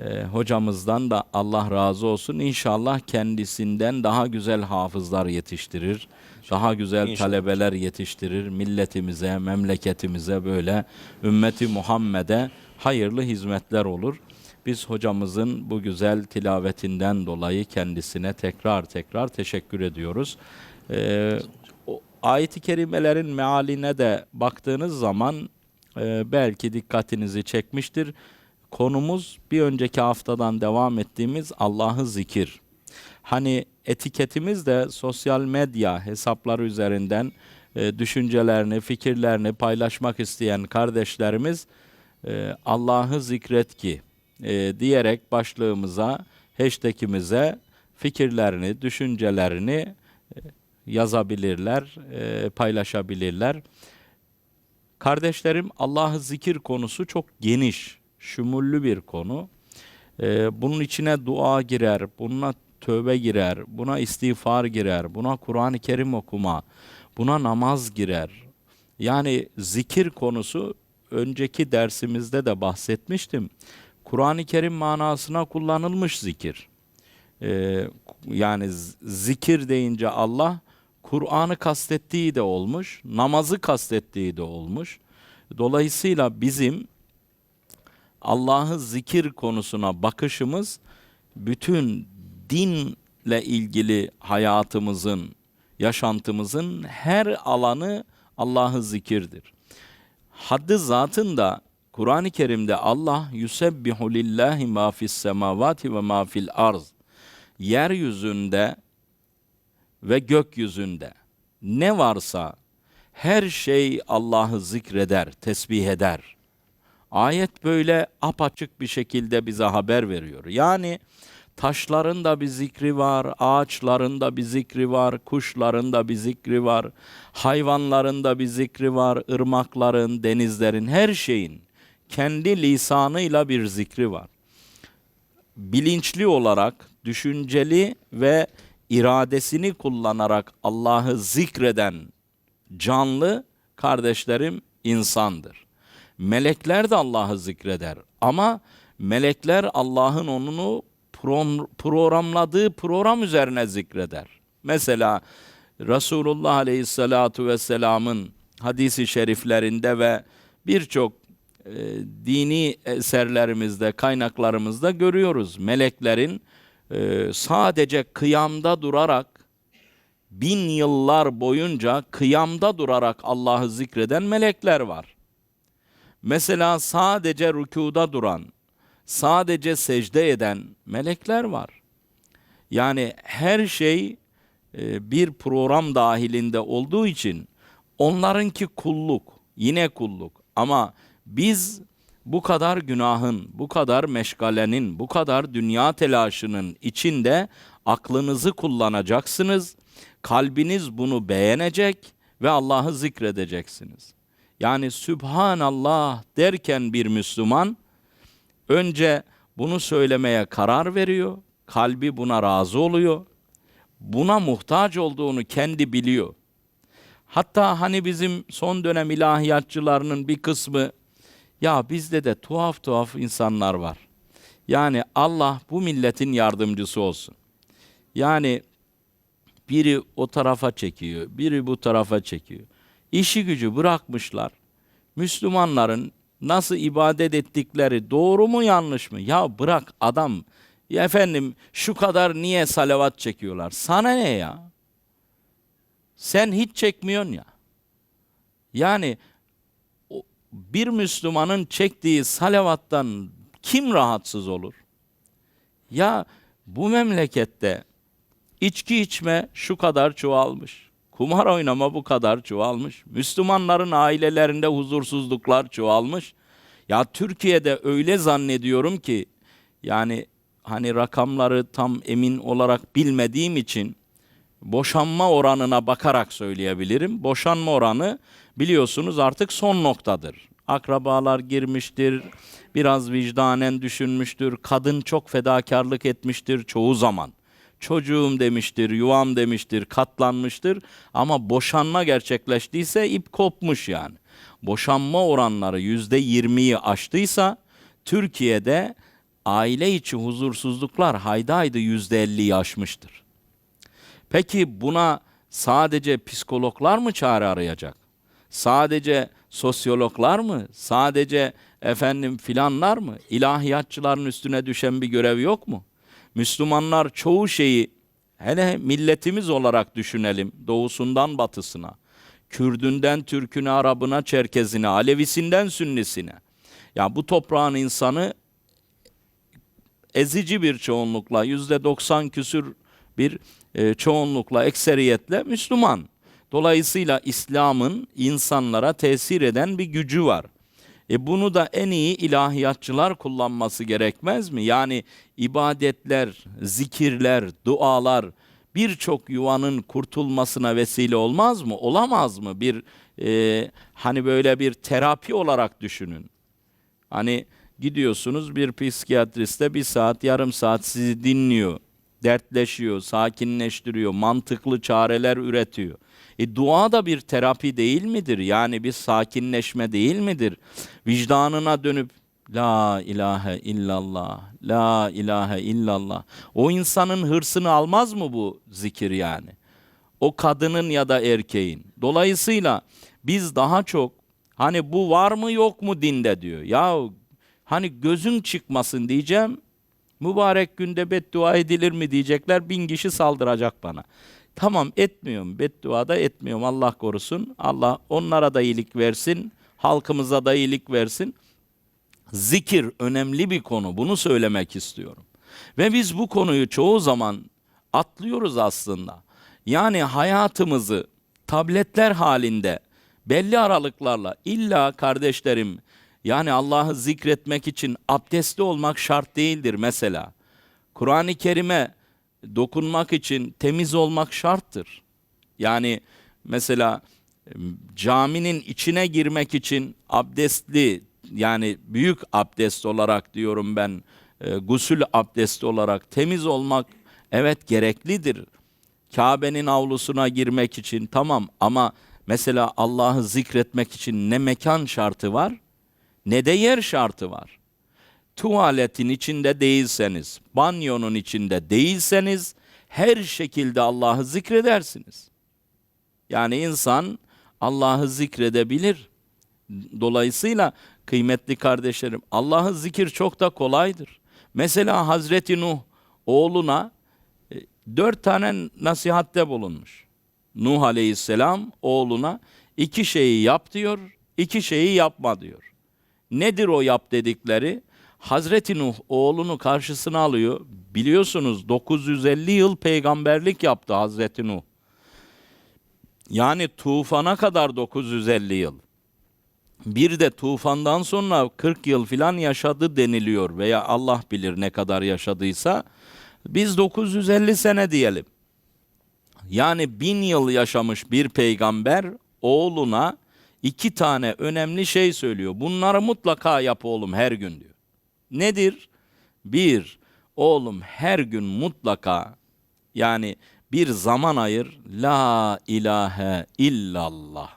Ee, hocamızdan da Allah razı olsun. İnşallah kendisinden daha güzel hafızlar yetiştirir. Daha güzel İnşallah. talebeler yetiştirir. Milletimize, memleketimize böyle ümmeti Muhammed'e hayırlı hizmetler olur. Biz hocamızın bu güzel tilavetinden dolayı kendisine tekrar tekrar teşekkür ediyoruz. Ee, ayet-i kerimelerin mealine de baktığınız zaman e, belki dikkatinizi çekmiştir. Konumuz bir önceki haftadan devam ettiğimiz Allah'ı zikir. Hani etiketimiz de sosyal medya hesapları üzerinden e, düşüncelerini, fikirlerini paylaşmak isteyen kardeşlerimiz e, Allah'ı zikret ki e, diyerek başlığımıza, hashtagimize fikirlerini, düşüncelerini e, yazabilirler, e, paylaşabilirler. Kardeşlerim Allah'ı zikir konusu çok geniş, şumullü bir konu. Ee, bunun içine dua girer, buna tövbe girer, buna istiğfar girer, buna Kur'an-ı Kerim okuma, buna namaz girer. Yani zikir konusu önceki dersimizde de bahsetmiştim. Kur'an-ı Kerim manasına kullanılmış zikir. Ee, yani zikir deyince Allah Kur'an'ı kastettiği de olmuş, namazı kastettiği de olmuş. Dolayısıyla bizim Allah'ı zikir konusuna bakışımız bütün dinle ilgili hayatımızın, yaşantımızın her alanı Allah'ı zikirdir. Haddi zatında Kur'an-ı Kerim'de Allah yusebbihu lillahi ma fis semavati ve ma fil arz. Yeryüzünde ve gökyüzünde ne varsa her şey Allah'ı zikreder, tesbih eder. Ayet böyle apaçık bir şekilde bize haber veriyor. Yani taşların da bir zikri var, ağaçların da bir zikri var, kuşların da bir zikri var, hayvanların da bir zikri var, ırmakların, denizlerin, her şeyin kendi lisanıyla bir zikri var bilinçli olarak, düşünceli ve iradesini kullanarak Allah'ı zikreden canlı kardeşlerim insandır. Melekler de Allah'ı zikreder ama melekler Allah'ın onunu programladığı program üzerine zikreder. Mesela Resulullah Aleyhisselatu Vesselam'ın hadisi şeriflerinde ve birçok e, dini eserlerimizde, kaynaklarımızda görüyoruz. Meleklerin e, sadece kıyamda durarak bin yıllar boyunca kıyamda durarak Allah'ı zikreden melekler var. Mesela sadece rükuda duran, sadece secde eden melekler var. Yani her şey e, bir program dahilinde olduğu için onlarınki kulluk, yine kulluk. Ama biz bu kadar günahın, bu kadar meşgalenin, bu kadar dünya telaşının içinde aklınızı kullanacaksınız. Kalbiniz bunu beğenecek ve Allah'ı zikredeceksiniz. Yani Sübhanallah derken bir Müslüman önce bunu söylemeye karar veriyor. Kalbi buna razı oluyor. Buna muhtaç olduğunu kendi biliyor. Hatta hani bizim son dönem ilahiyatçılarının bir kısmı ya bizde de tuhaf tuhaf insanlar var. Yani Allah bu milletin yardımcısı olsun. Yani biri o tarafa çekiyor, biri bu tarafa çekiyor. İşi gücü bırakmışlar. Müslümanların nasıl ibadet ettikleri doğru mu yanlış mı? Ya bırak adam. Ya efendim şu kadar niye salavat çekiyorlar? Sana ne ya? Sen hiç çekmiyorsun ya. Yani bir Müslümanın çektiği salavattan kim rahatsız olur? Ya bu memlekette içki içme şu kadar çoğalmış. Kumar oynama bu kadar çoğalmış. Müslümanların ailelerinde huzursuzluklar çoğalmış. Ya Türkiye'de öyle zannediyorum ki yani hani rakamları tam emin olarak bilmediğim için boşanma oranına bakarak söyleyebilirim. Boşanma oranı biliyorsunuz artık son noktadır. Akrabalar girmiştir, biraz vicdanen düşünmüştür, kadın çok fedakarlık etmiştir çoğu zaman. Çocuğum demiştir, yuvam demiştir, katlanmıştır ama boşanma gerçekleştiyse ip kopmuş yani. Boşanma oranları yüzde yirmiyi aştıysa Türkiye'de aile içi huzursuzluklar haydi haydi yüzde elli aşmıştır. Peki buna sadece psikologlar mı çare arayacak? Sadece sosyologlar mı? Sadece efendim filanlar mı? İlahiyatçıların üstüne düşen bir görev yok mu? Müslümanlar çoğu şeyi hele milletimiz olarak düşünelim doğusundan batısına. Kürdünden Türküne, Arabına, Çerkezine, Alevisinden Sünnisine. Ya bu toprağın insanı ezici bir çoğunlukla yüzde 90 küsür bir e, çoğunlukla ekseriyetle Müslüman. Dolayısıyla İslam'ın insanlara tesir eden bir gücü var. E bunu da en iyi ilahiyatçılar kullanması gerekmez mi? Yani ibadetler, zikirler, dualar birçok yuvanın kurtulmasına vesile olmaz mı? Olamaz mı? Bir e, hani böyle bir terapi olarak düşünün. Hani gidiyorsunuz bir psikiyatriste bir saat yarım saat sizi dinliyor. Dertleşiyor, sakinleştiriyor, mantıklı çareler üretiyor. E dua da bir terapi değil midir? Yani bir sakinleşme değil midir? Vicdanına dönüp La ilahe illallah, la ilahe illallah. O insanın hırsını almaz mı bu zikir yani? O kadının ya da erkeğin. Dolayısıyla biz daha çok hani bu var mı yok mu dinde diyor. Ya hani gözün çıkmasın diyeceğim. Mübarek günde beddua edilir mi diyecekler. Bin kişi saldıracak bana. Tamam etmiyorum. Beddua da etmiyorum. Allah korusun. Allah onlara da iyilik versin. Halkımıza da iyilik versin. Zikir önemli bir konu. Bunu söylemek istiyorum. Ve biz bu konuyu çoğu zaman atlıyoruz aslında. Yani hayatımızı tabletler halinde belli aralıklarla illa kardeşlerim yani Allah'ı zikretmek için abdestli olmak şart değildir mesela. Kur'an-ı Kerim'e dokunmak için temiz olmak şarttır. Yani mesela caminin içine girmek için abdestli yani büyük abdest olarak diyorum ben e, gusül abdesti olarak temiz olmak evet gereklidir. Kabe'nin avlusuna girmek için tamam ama mesela Allah'ı zikretmek için ne mekan şartı var ne de yer şartı var. Tuvaletin içinde değilseniz, banyonun içinde değilseniz her şekilde Allah'ı zikredersiniz. Yani insan Allah'ı zikredebilir. Dolayısıyla kıymetli kardeşlerim Allah'ı zikir çok da kolaydır. Mesela Hazreti Nuh oğluna e, dört tane nasihatte bulunmuş. Nuh aleyhisselam oğluna iki şeyi yap diyor, iki şeyi yapma diyor. Nedir o yap dedikleri? Hazreti Nuh oğlunu karşısına alıyor. Biliyorsunuz 950 yıl peygamberlik yaptı Hazreti Nuh. Yani tufana kadar 950 yıl. Bir de tufandan sonra 40 yıl filan yaşadı deniliyor veya Allah bilir ne kadar yaşadıysa. Biz 950 sene diyelim. Yani bin yıl yaşamış bir peygamber oğluna iki tane önemli şey söylüyor. Bunları mutlaka yap oğlum her gün diyor. Nedir? Bir, oğlum her gün mutlaka yani bir zaman ayır. La ilahe illallah.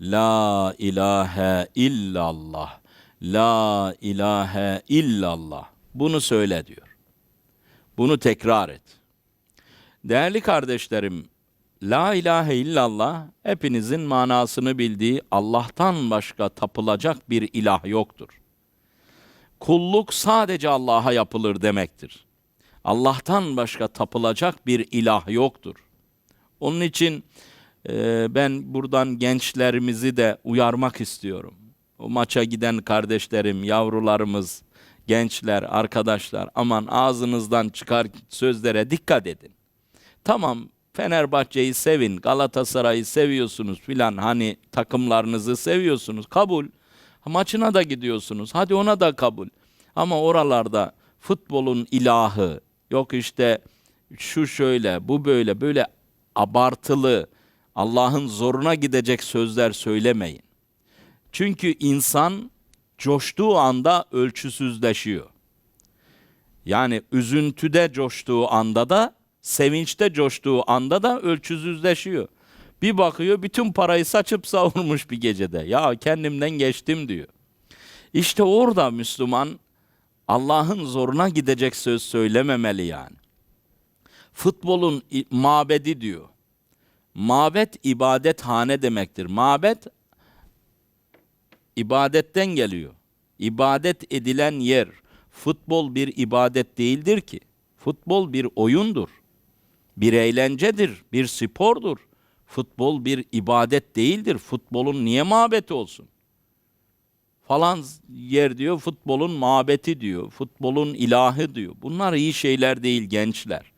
La ilahe illallah. La ilahe illallah. Bunu söyle diyor. Bunu tekrar et. Değerli kardeşlerim, La ilahe illallah hepinizin manasını bildiği Allah'tan başka tapılacak bir ilah yoktur. Kulluk sadece Allah'a yapılır demektir. Allah'tan başka tapılacak bir ilah yoktur. Onun için e, ben buradan gençlerimizi de uyarmak istiyorum. O maça giden kardeşlerim, yavrularımız, gençler, arkadaşlar aman ağzınızdan çıkar sözlere dikkat edin. Tamam Fenerbahçe'yi sevin, Galatasaray'ı seviyorsunuz filan hani takımlarınızı seviyorsunuz kabul. Maçına da gidiyorsunuz hadi ona da kabul. Ama oralarda futbolun ilahı yok işte şu şöyle bu böyle böyle abartılı Allah'ın zoruna gidecek sözler söylemeyin. Çünkü insan coştuğu anda ölçüsüzleşiyor. Yani üzüntüde coştuğu anda da sevinçte coştuğu anda da ölçüsüzleşiyor. Bir bakıyor bütün parayı saçıp savurmuş bir gecede. Ya kendimden geçtim diyor. İşte orada Müslüman Allah'ın zoruna gidecek söz söylememeli yani. Futbolun mabedi diyor. Mabet ibadethane demektir. Mabet ibadetten geliyor. İbadet edilen yer. Futbol bir ibadet değildir ki. Futbol bir oyundur. Bir eğlencedir, bir spordur. Futbol bir ibadet değildir. Futbolun niye mabeti olsun? Falan yer diyor, futbolun mabeti diyor, futbolun ilahı diyor. Bunlar iyi şeyler değil gençler.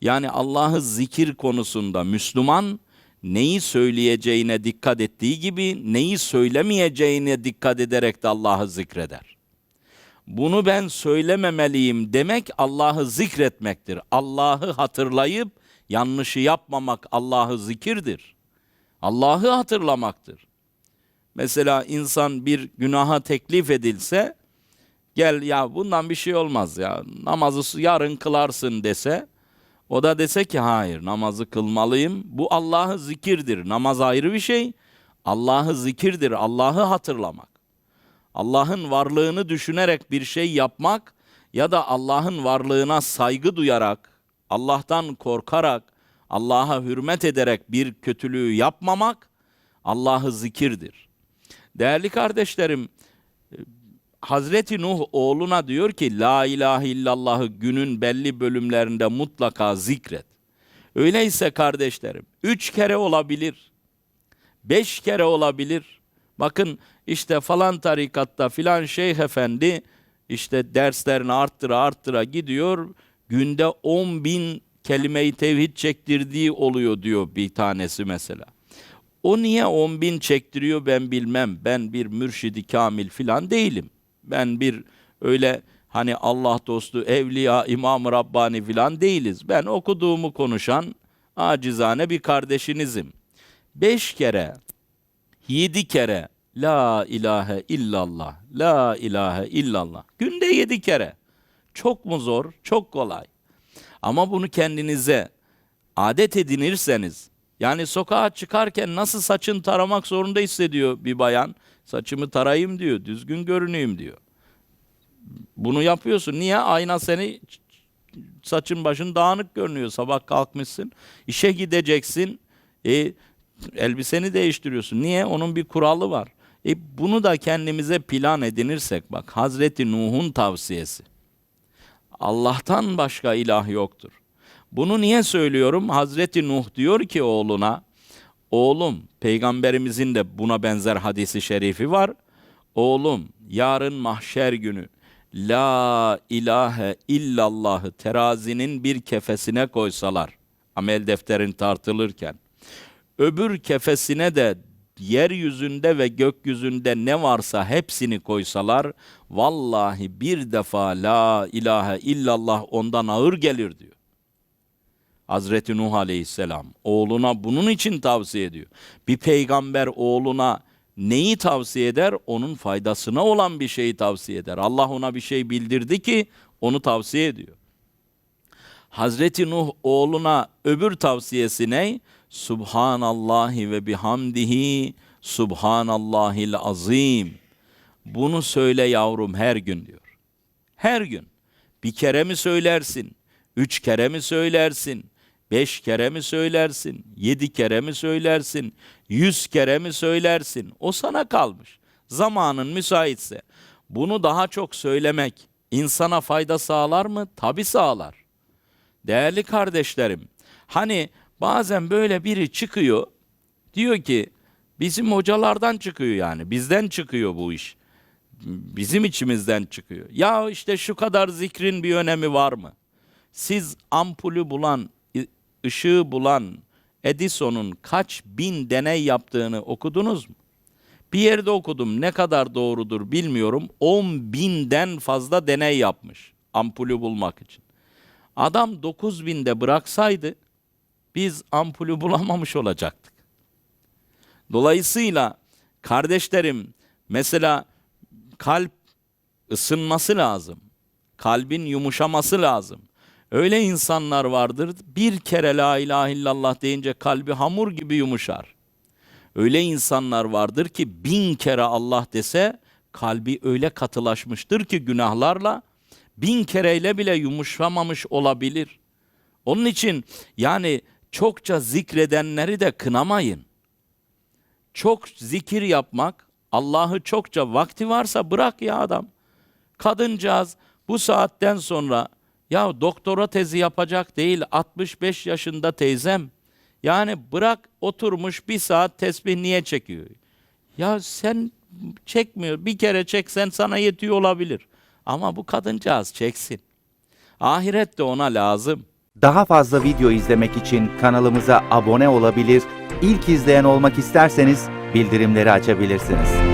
Yani Allah'ı zikir konusunda Müslüman neyi söyleyeceğine dikkat ettiği gibi neyi söylemeyeceğine dikkat ederek de Allah'ı zikreder. Bunu ben söylememeliyim demek Allah'ı zikretmektir. Allah'ı hatırlayıp yanlışı yapmamak Allah'ı zikirdir. Allah'ı hatırlamaktır. Mesela insan bir günaha teklif edilse gel ya bundan bir şey olmaz ya namazı yarın kılarsın dese o da dese ki hayır namazı kılmalıyım. Bu Allah'ı zikirdir. Namaz ayrı bir şey. Allah'ı zikirdir. Allah'ı hatırlamak. Allah'ın varlığını düşünerek bir şey yapmak ya da Allah'ın varlığına saygı duyarak, Allah'tan korkarak, Allah'a hürmet ederek bir kötülüğü yapmamak Allah'ı zikirdir. Değerli kardeşlerim, Hazreti Nuh oğluna diyor ki La ilahe illallahı günün belli bölümlerinde mutlaka zikret. Öyleyse kardeşlerim üç kere olabilir, beş kere olabilir. Bakın işte falan tarikatta filan şeyh efendi işte derslerini arttıra arttıra gidiyor. Günde on bin kelime-i tevhid çektirdiği oluyor diyor bir tanesi mesela. O niye on bin çektiriyor ben bilmem. Ben bir mürşidi kamil filan değilim. Ben bir öyle hani Allah dostu, evliya, imam Rabbani filan değiliz. Ben okuduğumu konuşan acizane bir kardeşinizim. Beş kere, yedi kere La ilahe illallah, la ilahe illallah. Günde yedi kere. Çok mu zor? Çok kolay. Ama bunu kendinize adet edinirseniz, yani sokağa çıkarken nasıl saçın taramak zorunda hissediyor bir bayan. Saçımı tarayayım diyor, düzgün görüneyim diyor. Bunu yapıyorsun. Niye? Ayna seni saçın başın dağınık görünüyor. Sabah kalkmışsın, işe gideceksin. E, elbiseni değiştiriyorsun. Niye? Onun bir kuralı var. E, bunu da kendimize plan edinirsek bak Hazreti Nuh'un tavsiyesi. Allah'tan başka ilah yoktur. Bunu niye söylüyorum? Hazreti Nuh diyor ki oğluna, oğlum peygamberimizin de buna benzer hadisi şerifi var. Oğlum yarın mahşer günü la ilahe illallahı terazinin bir kefesine koysalar, amel defterin tartılırken, öbür kefesine de yeryüzünde ve gökyüzünde ne varsa hepsini koysalar, vallahi bir defa la ilahe illallah ondan ağır gelir diyor. Hazreti Nuh Aleyhisselam oğluna bunun için tavsiye ediyor. Bir peygamber oğluna neyi tavsiye eder? Onun faydasına olan bir şeyi tavsiye eder. Allah ona bir şey bildirdi ki onu tavsiye ediyor. Hazreti Nuh oğluna öbür tavsiyesi ne? Subhanallahi ve bihamdihi Subhanallahil azim. Bunu söyle yavrum her gün diyor. Her gün. Bir kere mi söylersin? Üç kere mi söylersin? Beş kere mi söylersin? Yedi kere mi söylersin? Yüz kere mi söylersin? O sana kalmış. Zamanın müsaitse. Bunu daha çok söylemek insana fayda sağlar mı? Tabi sağlar. Değerli kardeşlerim, hani bazen böyle biri çıkıyor, diyor ki bizim hocalardan çıkıyor yani, bizden çıkıyor bu iş. Bizim içimizden çıkıyor. Ya işte şu kadar zikrin bir önemi var mı? Siz ampulü bulan, ışığı bulan Edison'un kaç bin deney yaptığını okudunuz mu? Bir yerde okudum ne kadar doğrudur bilmiyorum. 10 binden fazla deney yapmış ampulü bulmak için. Adam 9 binde bıraksaydı biz ampulü bulamamış olacaktık. Dolayısıyla kardeşlerim mesela kalp ısınması lazım. Kalbin yumuşaması lazım. Öyle insanlar vardır bir kere la ilahe illallah deyince kalbi hamur gibi yumuşar. Öyle insanlar vardır ki bin kere Allah dese kalbi öyle katılaşmıştır ki günahlarla bin kereyle bile yumuşamamış olabilir. Onun için yani çokça zikredenleri de kınamayın. Çok zikir yapmak, Allah'ı çokça vakti varsa bırak ya adam. Kadıncağız bu saatten sonra ya doktora tezi yapacak değil 65 yaşında teyzem. Yani bırak oturmuş bir saat tesbih niye çekiyor? Ya sen çekmiyor. Bir kere çeksen sana yetiyor olabilir. Ama bu kadıncağız çeksin. Ahiret de ona lazım. Daha fazla video izlemek için kanalımıza abone olabilir, ilk izleyen olmak isterseniz bildirimleri açabilirsiniz.